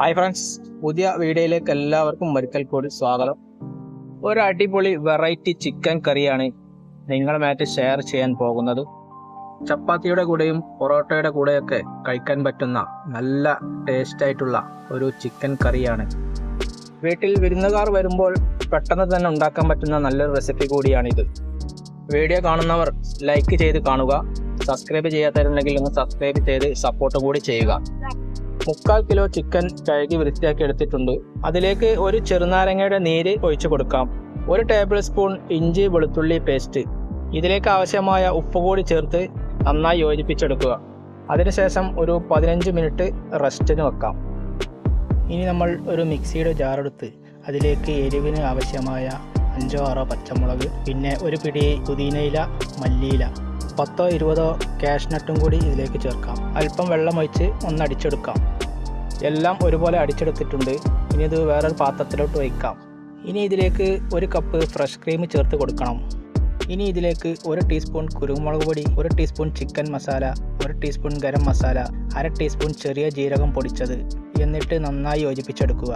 Hi friends പുതിയ വീഡിയോയിലേക്ക് എല്ലാവർക്കും ഒരിക്കൽ കൂടി സ്വാഗതം. ഒരു അടിപൊളി വെറൈറ്റി ചിക്കൻ കറിയാണ് നിങ്ങളുമായിട്ട് ഷെയർ ചെയ്യാൻ പോകുന്നത്. ചപ്പാത്തിയുടെ കൂടെയും പൊറോട്ടയുടെ കൂടെയൊക്കെ കഴിക്കാൻ പറ്റുന്ന നല്ല ടേസ്റ്റ് ആയിട്ടുള്ള ഒരു ചിക്കൻ കറിയാണ്. വീട്ടിൽ വിരുന്നുകാർ വരുമ്പോൾ പെട്ടെന്ന് തന്നെ ഉണ്ടാക്കാൻ പറ്റുന്ന നല്ലൊരു റെസിപ്പി കൂടിയാണിത്. വീഡിയോ കാണുന്നവർ ലൈക്ക് ചെയ്ത് കാണുക. സബ്സ്ക്രൈബ് ചെയ്യാത്തവരുണ്ടെങ്കിൽ ഒന്ന് സബ്സ്ക്രൈബ് ചെയ്ത് സപ്പോർട്ട് കൂടി ചെയ്യുക. മുക്കാൽ കിലോ ചിക്കൻ കഴുകി വൃത്തിയാക്കി എടുത്തിട്ടുണ്ട്. അതിലേക്ക് ഒരു ചെറുനാരങ്ങയുടെ നീര് ഒഴിച്ചു കൊടുക്കാം. ഒരു ടേബിൾ സ്പൂൺ ഇഞ്ചി വെളുത്തുള്ളി പേസ്റ്റ് ഇതിലേക്ക് ആവശ്യമായ ഉപ്പ് കൂടി ചേർത്ത് നന്നായി യോജിപ്പിച്ചെടുക്കുക. അതിനുശേഷം ഒരു പതിനഞ്ച് മിനിറ്റ് റെസ്റ്റിന് വെക്കാം. ഇനി നമ്മൾ ഒരു മിക്സിയുടെ ജാറെടുത്ത് അതിലേക്ക് എരിവിന് ആവശ്യമായ അഞ്ചോ ആറോ പച്ചമുളക് പിന്നെ ഒരു പിടി പുതിനയില മല്ലിയില പത്തോ ഇരുപതോ കാഷ്നട്ടും കൂടി ഇതിലേക്ക് ചേർക്കാം. അല്പം വെള്ളമൊഴിച്ച് ഒന്ന് അടിച്ചെടുക്കാം. എല്ലാം ഒരുപോലെ അടിച്ചെടുത്തിട്ടുണ്ട്. ഇനി ഇത് വേറൊരു പാത്രത്തിലോട്ട് വയ്ക്കാം ഇനി ഇതിലേക്ക് ഒരു കപ്പ് ഫ്രഷ് ക്രീം ചേർത്ത് കൊടുക്കണം. ഇനി ഇതിലേക്ക് ഒരു ടീസ്പൂൺ കുരുമുളക് പൊടി ഒരു ടീസ്പൂൺ ചിക്കൻ മസാല ഒരു ടീസ്പൂൺ ഗരം മസാല അര ടീസ്പൂൺ ചെറിയ ജീരകം പൊടിച്ചത് എന്നിട്ട് നന്നായി യോജിപ്പിച്ചെടുക്കുക.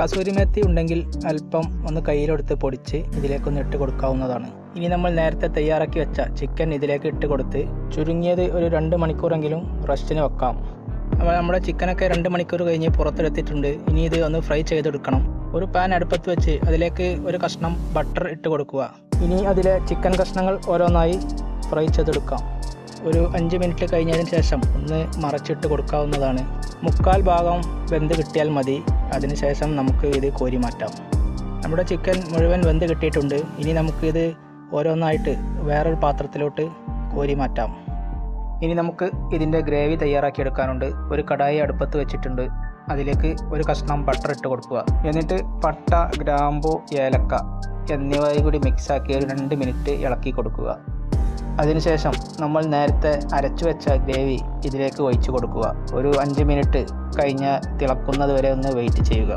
കസൂരിമെത്തി ഉണ്ടെങ്കിൽ അല്പം ഒന്ന് കയ്യിലെടുത്ത് പൊടിച്ച് ഇതിലേക്കൊന്ന് ഇട്ട് കൊടുക്കാവുന്നതാണ്. ഇനി നമ്മൾ നേരത്തെ തയ്യാറാക്കി വെച്ച ചിക്കൻ ഇതിലേക്ക് ഇട്ട് കൊടുത്ത് ചുരുങ്ങിയത് ഒരു രണ്ട് മണിക്കൂറെങ്കിലും റെസ്റ്റിന് വെക്കാം. നമ്മുടെ ചിക്കനൊക്കെ രണ്ട് മണിക്കൂർ കഴിഞ്ഞ് പുറത്തെടുത്തിട്ടുണ്ട്. ഇനി ഇത് ഒന്ന് ഫ്രൈ ചെയ്തെടുക്കണം. ഒരു പാൻ അടുപ്പത്ത് വെച്ച് അതിലേക്ക് ഒരു കഷ്ണം ബട്ടർ ഇട്ട് കൊടുക്കുക. ഇനി അതിലെ ചിക്കൻ കഷ്ണങ്ങൾ ഓരോന്നായി ഫ്രൈ ചെയ്തെടുക്കാം. ഒരു അഞ്ച് മിനിറ്റ് കഴിഞ്ഞതിന് ശേഷം ഒന്ന് മറച്ചിട്ട് കൊടുക്കാവുന്നതാണ്. മുക്കാൽ ഭാഗം വെന്ത് കിട്ടിയാൽ മതി. അതിനുശേഷം നമുക്ക് ഇത് കോരി മാറ്റാം. നമ്മുടെ ചിക്കൻ മുഴുവൻ വെന്ത് കിട്ടിയിട്ടുണ്ട്. ഇനി നമുക്കിത് ഓരോന്നായിട്ട് വേറൊരു പാത്രത്തിലോട്ട് കോരി മാറ്റാം. ഇനി നമുക്ക് ഇതിന്റെ ഗ്രേവി തയ്യാറാക്കിയെടുക്കാനുണ്ട്. ഒരു കടായി അടുപ്പത്ത് വെച്ചിട്ടുണ്ട്. അതിലേക്ക് ഒരു കഷ്ണം ബട്ടർ ഇട്ട് കൊടുക്കുക. എന്നിട്ട് പട്ട ഗ്രാമ്പു ഏലക്ക എന്നിവ കൂടി മിക്സാക്കി ഒരു രണ്ട് മിനിറ്റ് ഇളക്കി കൊടുക്കുക. അതിനുശേഷം നമ്മൾ നേരത്തെ അരച്ചു വെച്ച ഗ്രേവി ഇതിലേക്ക് ഒഴിച്ചു കൊടുക്കുക. ഒരു അഞ്ച് മിനിറ്റ് കഴിഞ്ഞ് തിളക്കുന്നത് വരെ ഒന്ന് വെയിറ്റ് ചെയ്യുക.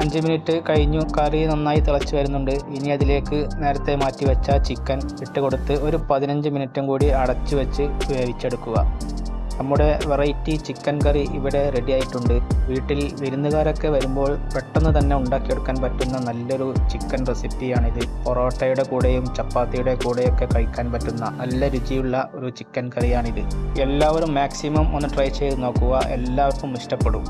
അഞ്ച് മിനിറ്റ് കഴിഞ്ഞു കറി നന്നായി തിളച്ച് വരുന്നുണ്ട്. ഇനി അതിലേക്ക് നേരത്തെ മാറ്റി വെച്ച ചിക്കൻ ഇട്ട് കൊടുത്ത് ഒരു പതിനഞ്ച് മിനിറ്റും കൂടി അടച്ചു വെച്ച് വേവിച്ചെടുക്കുക. നമ്മുടെ വെറൈറ്റി ചിക്കൻ കറി ഇവിടെ റെഡി ആയിട്ടുണ്ട്. വീട്ടിൽ വിരുന്നുകാരൊക്കെ വരുമ്പോൾ പെട്ടെന്ന് തന്നെ ഉണ്ടാക്കിയെടുക്കാൻ പറ്റുന്ന നല്ലൊരു ചിക്കൻ റെസിപ്പിയാണിത് പൊറോട്ടയുടെ കൂടെയും ചപ്പാത്തിയുടെ കൂടെയൊക്കെ കഴിക്കാൻ പറ്റുന്ന നല്ല രുചിയുള്ള ഒരു ചിക്കൻ കറിയാണിത്. എല്ലാവരും മാക്സിമം ഒന്ന് ട്രൈ ചെയ്ത് നോക്കുക. എല്ലാവർക്കും ഇഷ്ടപ്പെടും.